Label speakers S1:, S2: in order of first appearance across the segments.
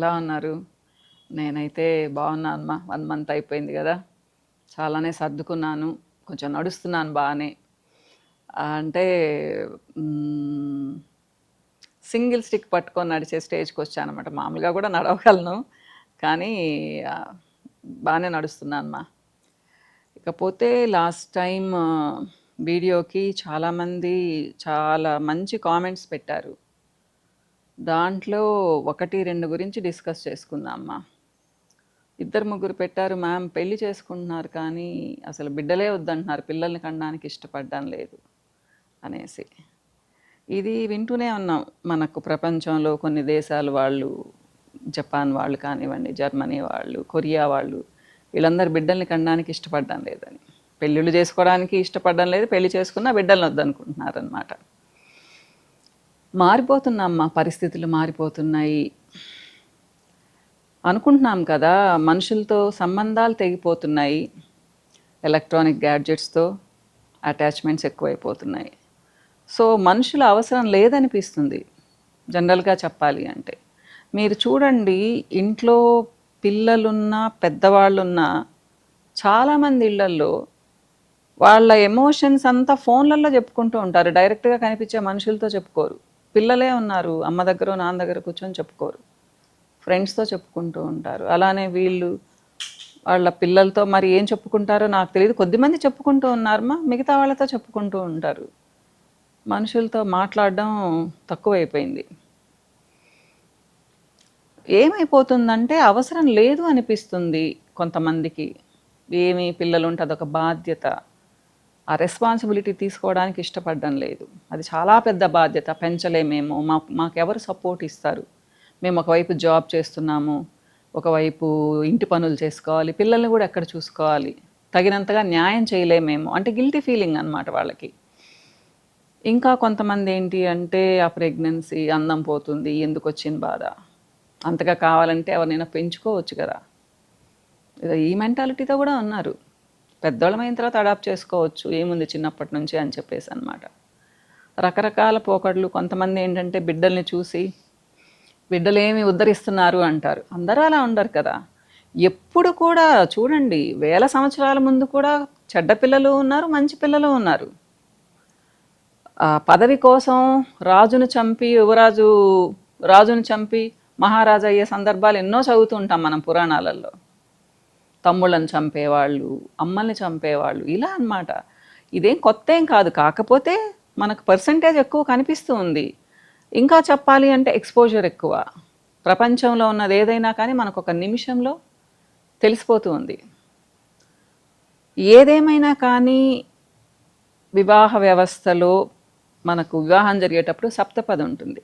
S1: ఎలా ఉన్నారు నేనైతే బాగున్నానమ్మా వన్ మంత్ అయిపోయింది కదా. చాలానే సర్దుకున్నాను కొంచెం నడుస్తున్నాను బాగానే. అంటే సింగిల్ స్టిక్ పట్టుకొని నడిచే స్టేజ్కి వచ్చానమాట. మామూలుగా కూడా నడవగలను కానీ బాగానే నడుస్తున్నానమ్మా ఇకపోతే లాస్ట్ టైం వీడియోకి చాలామంది చాలా మంచి కామెంట్స్ పెట్టారు. దాంట్లో ఒకటి రెండు గురించి డిస్కస్ చేసుకుందామ్మా ఇద్దరు ముగ్గురు పెట్టారు మ్యామ్ పెళ్ళి చేసుకుంటున్నారు కానీ అసలు బిడ్డలే వద్దంటున్నారు పిల్లల్ని కనడానికి ఇష్టపడడం లేదు అనేసి. ఇది వింటూనే ఉన్నాం మనకు ప్రపంచంలో కొన్ని దేశాలు వాళ్ళు జపాన్ వాళ్ళు కానివ్వండి జర్మనీ వాళ్ళు కొరియా వాళ్ళు వీళ్ళందరూ బిడ్డల్ని కనడానికి ఇష్టపడడం లేదని. పెళ్ళిళ్ళు చేసుకోవడానికి ఇష్టపడడం లేదు పెళ్ళి చేసుకున్న బిడ్డలను వద్దనుకుంటున్నారు మారిపోతున్నామ్మా పరిస్థితులు మారిపోతున్నాయి. అనుకుంటున్నాం కదా మనుషులతో సంబంధాలు తెగిపోతున్నాయి. ఎలక్ట్రానిక్ గ్యాడ్జెట్స్తో అటాచ్మెంట్స్ ఎక్కువైపోతున్నాయి. సో మనుషుల అవసరం లేదనిపిస్తుంది జనరల్గా చెప్పాలి అంటే. మీరు చూడండి ఇంట్లో పిల్లలున్నా పెద్దవాళ్ళున్నా చాలామంది ఇళ్ళల్లో వాళ్ళ ఎమోషన్స్ అంతా ఫోన్లలో చెప్పుకుంటూ ఉంటారు. డైరెక్ట్గా కనిపించే మనుషులతో చెప్పుకోరు. పిల్లలే ఉన్నారు అమ్మ దగ్గర నాన్న దగ్గర కూర్చొని చెప్పుకోరు. ఫ్రెండ్స్తో చెప్పుకుంటూ ఉంటారు. అలానే వీళ్ళు వాళ్ళ పిల్లలతో మరి ఏం చెప్పుకుంటారో నాకు తెలియదు. కొద్దిమంది చెప్పుకుంటూ ఉన్నారమ్మా మిగతా వాళ్ళతో చెప్పుకుంటూ ఉంటారు. మనుషులతో మాట్లాడడం తక్కువైపోయింది. ఏమైపోతుందంటే అవసరం లేదు అనిపిస్తుంది కొంతమందికి. ఏమి పిల్లలు ఉంటే అదొక బాధ్యత. ఆ రెస్పాన్సిబిలిటీ తీసుకోవడానికి ఇష్టపడడం లేదు. అది చాలా పెద్ద బాధ్యత పెంచలేమేమో. మాకు మాకెవరు సపోర్ట్ ఇస్తారు? మేము ఒకవైపు జాబ్ చేస్తున్నాము ఒకవైపు ఇంటి పనులు చేసుకోవాలి పిల్లల్ని కూడా ఎక్కడ చూసుకోవాలి? తగినంతగా న్యాయం చేయలేమేమో? అంటే గిల్టీ ఫీలింగ్ అన్నమాట వాళ్ళకి. ఇంకా కొంతమంది ఏంటి అంటే ఆ ప్రెగ్నెన్సీ అందం పోతుంది ఎందుకు వచ్చింది బాధ? అంతగా కావాలంటే ఎవరినైనా పెంచుకోవచ్చు కదా? ఈ మెంటాలిటీతో కూడా ఉన్నారు. పెద్దోళ్ళమైన తర్వాత అడాప్ట్ చేసుకోవచ్చు ఏముంది చిన్నప్పటి నుంచి అని చెప్పేసి అనమాట రకరకాల పోకడలు కొంతమంది ఏంటంటే బిడ్డల్ని చూసి బిడ్డలేమి ఉద్ధరిస్తున్నారు అంటారు. అందరూ అలా ఉండరు కదా. ఎప్పుడు కూడా చూడండి వేల సంవత్సరాల ముందు కూడా చెడ్డ పిల్లలు ఉన్నారు మంచి పిల్లలు ఉన్నారు. ఆ పదవి కోసం రాజును చంపి యువరాజు రాజును చంపి మహారాజు అయ్యే సందర్భాలు ఎన్నో చదువుతూ ఉంటాం మనం పురాణాలలో. తమ్ముళ్ళని చంపేవాళ్ళు అమ్మల్ని చంపేవాళ్ళు ఇలా అన్నమాట. ఇదేం కొత్త ఏం కాదు. కాకపోతే మనకు పర్సంటేజ్ ఎక్కువ కనిపిస్తూ ఉంది. ఇంకా చెప్పాలి అంటే ఎక్స్పోజర్ ఎక్కువ. ప్రపంచంలో ఉన్నది ఏదైనా కానీ మనకు ఒక నిమిషంలో తెలిసిపోతూ ఉంది. ఏదేమైనా కానీ వివాహ వ్యవస్థలో మనకు వివాహం జరిగేటప్పుడు సప్తపది ఉంటుంది.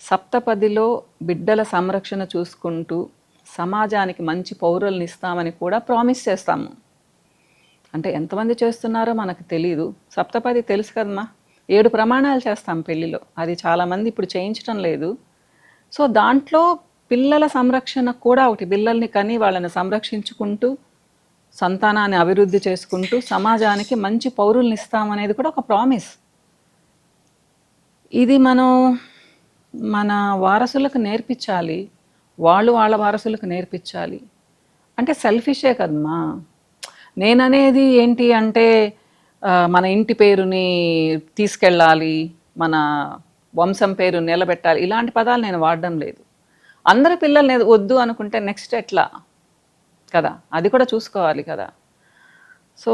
S1: సప్తపదిలో బిడ్డల సంరక్షణ చూసుకుంటూ సమాజానికి మంచి పౌరులను ఇస్తామని కూడా ప్రామిస్ చేస్తాము. అంటే ఎంతమంది చేస్తున్నారో మనకు తెలియదు సప్తపది తెలుసు కదమ్మా. ఏడు ప్రమాణాలు చేస్తాం పెళ్ళిలో అది చాలామంది ఇప్పుడు చేయించడం లేదు. సో దాంట్లో పిల్లల సంరక్షణ కూడా ఒకటి. పిల్లల్ని కని వాళ్ళని సంరక్షించుకుంటూ సంతానాన్ని అభివృద్ధి చేసుకుంటూ సమాజానికి మంచి పౌరుల్ని ఇస్తామనేది కూడా ఒక ప్రామిస్. ఇది మనం మన వారసులకు నేర్పించాలి. వాళ్ళు వాళ్ళ వారసులకు నేర్పించాలి. అంటే సెల్ఫిషే కదమ్మా. నేననేది ఏంటి అంటే మన ఇంటి పేరుని తీసుకెళ్ళాలి మన వంశం పేరు నిలబెట్టాలి ఇలాంటి పదాలు నేను వాడడం లేదు. అందరి పిల్లల్ని వద్దు అనుకుంటే నెక్స్ట్ ఎట్లా? కదా అది కూడా చూసుకోవాలి కదా. సో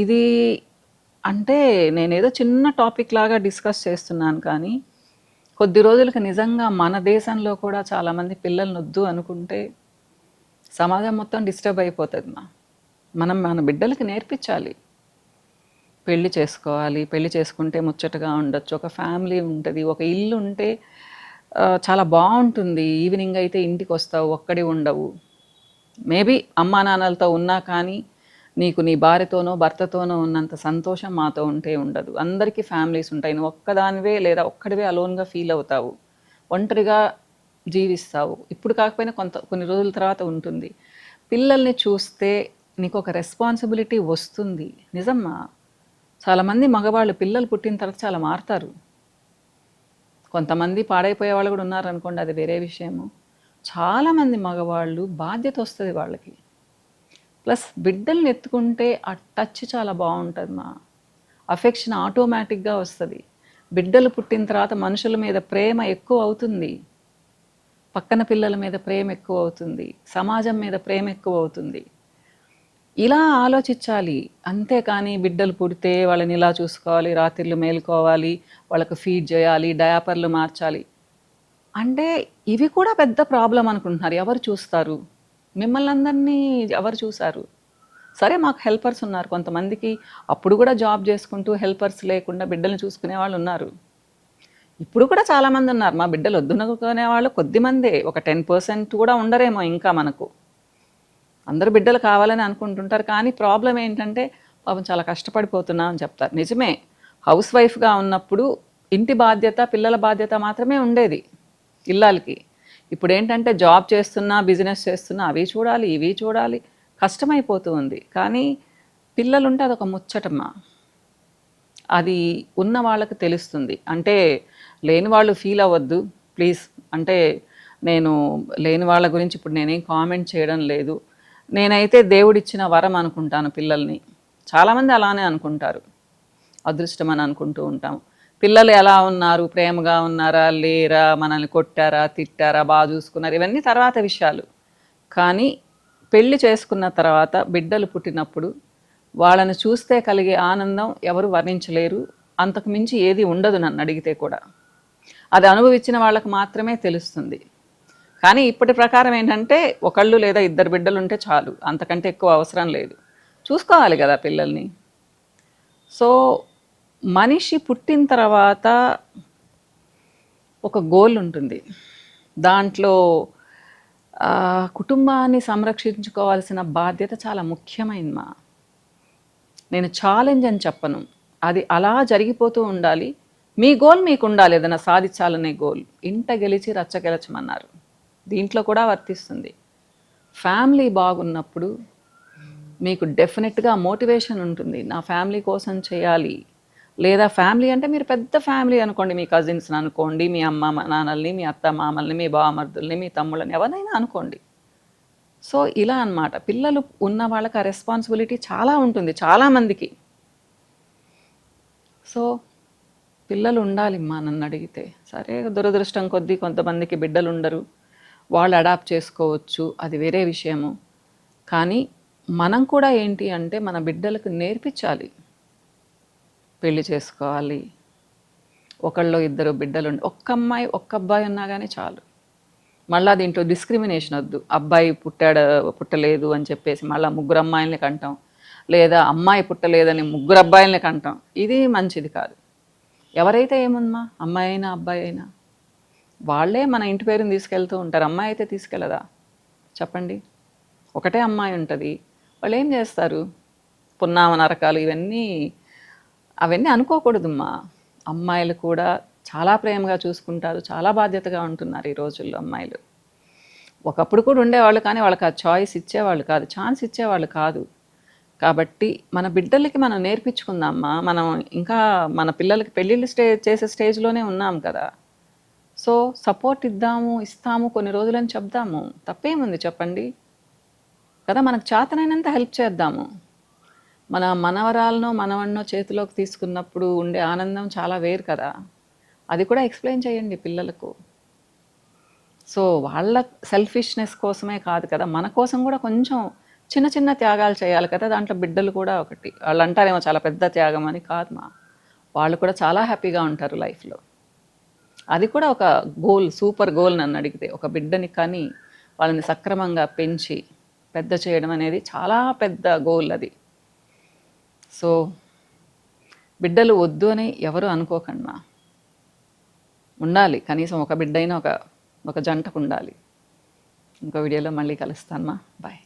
S1: ఇది అంటే నేనేదో చిన్న టాపిక్ లాగా డిస్కస్ చేస్తున్నాను కానీ కొద్ది రోజులకి నిజంగా మన దేశంలో కూడా చాలామంది పిల్లల్ని వద్దు అనుకుంటే సమాజం మొత్తం డిస్టర్బ్ అయిపోతుంది మా. మనం మన బిడ్డలకి నేర్పించాలి. పెళ్ళి చేసుకోవాలి పెళ్ళి చేసుకుంటే ముచ్చటగా ఉండొచ్చు ఒక ఫ్యామిలీ ఉంటుంది ఒక ఇల్లు ఉంటే చాలా బాగుంటుంది. ఈవినింగ్ అయితే ఇంటికి వస్తావు ఒక్కడి ఉండవు. మేబీ అమ్మా నాన్నలతో ఉన్నా కానీ నీకు నీ భార్యతోనో భర్తతోనో ఉన్నంత సంతోషం మాతో ఉంటే ఉండదు. అందరికీ ఫ్యామిలీస్ ఉంటాయి. నువ్వు ఒక్కదానివే లేదా ఒక్కడివే అలోన్గా ఫీల్ అవుతావు. ఒంటరిగా జీవిస్తావు. ఇప్పుడు కాకపోయినా కొంత కొన్ని రోజుల తర్వాత ఉంటుంది. పిల్లల్ని చూస్తే నీకు ఒక రెస్పాన్సిబిలిటీ వస్తుంది. నిజమ్మా. చాలామంది మగవాళ్ళు పిల్లలు పుట్టిన తర్వాత చాలా మారుతారు. కొంతమంది పాడైపోయే వాళ్ళు కూడా ఉన్నారనుకోండి అది వేరే విషయము. చాలామంది మగవాళ్ళు బాధ్యత వస్తుంది వాళ్ళకి. ప్లస్ బిడ్డల్ని ఎత్తుకుంటే ఆ టచ్ చాలా బాగుంటుంది మా. అఫెక్షన్ ఆటోమేటిక్గా వస్తుంది. బిడ్డలు పుట్టిన తర్వాత మనుషుల మీద ప్రేమ ఎక్కువ అవుతుంది. పక్కన పిల్లల మీద ప్రేమ ఎక్కువ అవుతుంది. సమాజం మీద ప్రేమ ఎక్కువ అవుతుంది. ఇలా ఆలోచించాలి. అంతేకాని బిడ్డలు పుడితే వాళ్ళని ఇలా చూసుకోవాలి రాత్రిళ్ళు మేలుకోవాలి వాళ్ళకు ఫీడ్ చేయాలి డయాపర్లు మార్చాలి. అంటే ఇవి కూడా పెద్ద ప్రాబ్లం అనుకుంటున్నారు. ఎవరు చూస్తారు? మిమ్మల్ని అందరినీ ఎవరు చూశారు? సరే మాకు హెల్పర్స్ ఉన్నారు. కొంతమందికి అప్పుడు కూడా జాబ్ చేసుకుంటూ హెల్పర్స్ లేకుండా బిడ్డలు చూసుకునే వాళ్ళు ఉన్నారు. ఇప్పుడు కూడా చాలామంది ఉన్నారు. మా బిడ్డలు వద్దునుకునే వాళ్ళు కొద్దిమందే ఒక టెన్ పర్సెంట్ కూడా ఉండరేమో ఇంకా మనకు. అందరూ బిడ్డలు కావాలని అనుకుంటుంటారు. కానీ ప్రాబ్లం ఏంటంటే పాపం చాలా కష్టపడిపోతున్నాం అని చెప్తారు. నిజమే. హౌస్ వైఫ్గా ఉన్నప్పుడు ఇంటి బాధ్యత పిల్లల బాధ్యత మాత్రమే ఉండేది. ఇల్లాలకి. ఇప్పుడు ఏంటంటే జాబ్ చేస్తున్నా బిజినెస్ చేస్తున్నా అవి చూడాలి ఇవి చూడాలి. కష్టమైపోతూ ఉంది. కానీ పిల్లలుంటే అదొక ముచ్చటమ్మా. అది ఉన్న వాళ్ళకి తెలుస్తుంది. అంటే లేని వాళ్ళు ఫీల్ అవ్వద్దు. ప్లీజ్ అంటే నేను లేని వాళ్ళ గురించి ఇప్పుడు నేనేం కామెంట్ చేయడం లేదు. నేనైతే దేవుడిచ్చిన వరం అనుకుంటాను పిల్లల్ని. చాలామంది అలానే అనుకుంటారు. అదృష్టం అని అనుకుంటూ ఉంటాము. పిల్లలు ఎలా ఉన్నారు? ప్రేమగా ఉన్నారా? లేరా? మనల్ని కొట్టారా? తిట్టారా? బాగా చూసుకున్నారు? ఇవన్నీ తర్వాత విషయాలు. కానీ పెళ్ళి చేసుకున్న తర్వాత బిడ్డలు పుట్టినప్పుడు వాళ్ళని చూస్తే కలిగే ఆనందం ఎవరు వర్ణించలేరు. అంతకు మించి ఏది ఉండదు నన్ను అడిగితే కూడా. అది అనుభవించిన వాళ్ళకు మాత్రమే తెలుస్తుంది. కానీ ఇప్పటి ప్రకారం ఏంటంటే ఒకళ్ళు లేదా ఇద్దరు బిడ్డలు ఉంటే చాలు. అంతకంటే ఎక్కువ అవసరం లేదు. చూసుకోవాలి కదా పిల్లల్ని. సో మనిషి పుట్టిన తర్వాత ఒక గోల్ ఉంటుంది. దాంట్లో కుటుంబాన్ని సంరక్షించుకోవాల్సిన బాధ్యత చాలా ముఖ్యమైనది మా. నేను ఛాలెంజ్ అని చెప్పను. అది అలా జరిగిపోతూ ఉండాలి. మీ గోల్ మీకు ఉండాలి ఏదైనా సాధించాలనే గోల్. ఇంట గెలిచి రచ్చ గెలచమన్నారు. దీంట్లో కూడా వర్తిస్తుంది. ఫ్యామిలీ బాగున్నప్పుడు మీకు డెఫినెట్గా మోటివేషన్ ఉంటుంది. నా ఫ్యామిలీ కోసం చేయాలి. లేదా ఫ్యామిలీ అంటే మీరు పెద్ద ఫ్యామిలీ అనుకోండి మీ కజిన్స్ని అనుకోండి మీ అమ్మ మా నాన్నల్ని మీ అత్త మామల్ని మీ బావమర్దుల్ని మీ తమ్ముళ్ళని ఎవరైనా అనుకోండి. సో ఇలా అన్నమాట. పిల్లలు ఉన్న వాళ్ళకి ఆ రెస్పాన్సిబిలిటీ చాలా ఉంటుంది చాలామందికి సో పిల్లలు ఉండాలి మా నన్ను అడిగితే. సరే దురదృష్టం కొద్దీ కొంతమందికి బిడ్డలు ఉండరు. వాళ్ళు అడాప్ట్ చేసుకోవచ్చు అది వేరే విషయము. కానీ మనం కూడా ఏంటి అంటే మన బిడ్డలకు నేర్పించాలి. పెళ్ళి చేసుకోవాలి. ఒకళ్ళు ఇద్దరు బిడ్డలు ఒక్క అమ్మాయి ఒక్క అబ్బాయి ఉన్నా కానీ చాలు. మళ్ళీ దీంట్లో డిస్క్రిమినేషన్ వద్దు. అబ్బాయి పుట్టాడు పుట్టలేదు అని చెప్పేసి మళ్ళీ ముగ్గురు అమ్మాయిల్ని కంటాం. లేదా అమ్మాయి పుట్టలేదని ముగ్గురు అబ్బాయిల్ని కంటాం. ఇది మంచిది కాదు. ఎవరైతే ఏముందమ్మా? అమ్మాయి అయినా అబ్బాయి అయినా. వాళ్ళే మన ఇంటి పేరుని తీసుకెళ్తూ ఉంటారు. అమ్మాయి అయితే తీసుకెళ్ళదా చెప్పండి. ఒకటే అమ్మాయి ఉంటుంది. వాళ్ళు ఏం చేస్తారు? పున్నామ నరకాలు ఇవన్నీ అవన్నీ అనుకోకూడదమ్మా. అమ్మాయిలు కూడా చాలా ప్రేమగా చూసుకుంటారు చాలా బాధ్యతగా ఉంటున్నారు ఈ రోజుల్లో అమ్మాయిలు. ఒకప్పుడు కూడా ఉండేవాళ్ళు కానీ వాళ్ళకి ఆ చాయిస్ ఇచ్చేవాళ్ళు కాదు ఛాన్స్ ఇచ్చేవాళ్ళు కాదు. కాబట్టి మన బిడ్డలకి మనం నేర్పించుకుందామా? మనం ఇంకా మన పిల్లలకి పెళ్ళిళ్ళు స్టే చేసే స్టేజ్లోనే ఉన్నాం కదా. సో సపోర్ట్ ఇద్దాము ఇస్తాము కొన్ని రోజులని చెప్దాము. తప్పేముంది చెప్పండి? కదా మనకు చేతనైనంత హెల్ప్ చేద్దాము. మన మనవరాలనో మనవన్నో చేతిలోకి తీసుకున్నప్పుడు ఉండే ఆనందం చాలా వేరు కదా. అది కూడా ఎక్స్ప్లెయిన్ చేయండి పిల్లలకు. సో వాళ్ళ సెల్ఫిష్నెస్ కోసమే కాదు కదా. మన కోసం కూడా కొంచెం చిన్న చిన్న త్యాగాలు చేయాలి కదా. దాంట్లో బిడ్డలు కూడా ఒకటి. వాళ్ళు అంటారేమో చాలా పెద్ద త్యాగం అని కాదు మా. వాళ్ళు కూడా చాలా హ్యాపీగా ఉంటారు లైఫ్లో అది కూడా ఒక గోల్ సూపర్ గోల్ నన్ను అడిగితే. ఒక బిడ్డని కానీ వాళ్ళని సక్రమంగా పెంచి పెద్ద చేయడం అనేది చాలా పెద్ద గోల్ అది. సో బిడ్డలు వద్దు అని ఎవరు అనుకోకుండా ఉండాలి. కనీసం ఒక బిడ్డైనా ఒక ఒక జంటకు ఉండాలి. ఇంకో వీడియోలో మళ్ళీ కలుస్తానమ్మా బాయ్.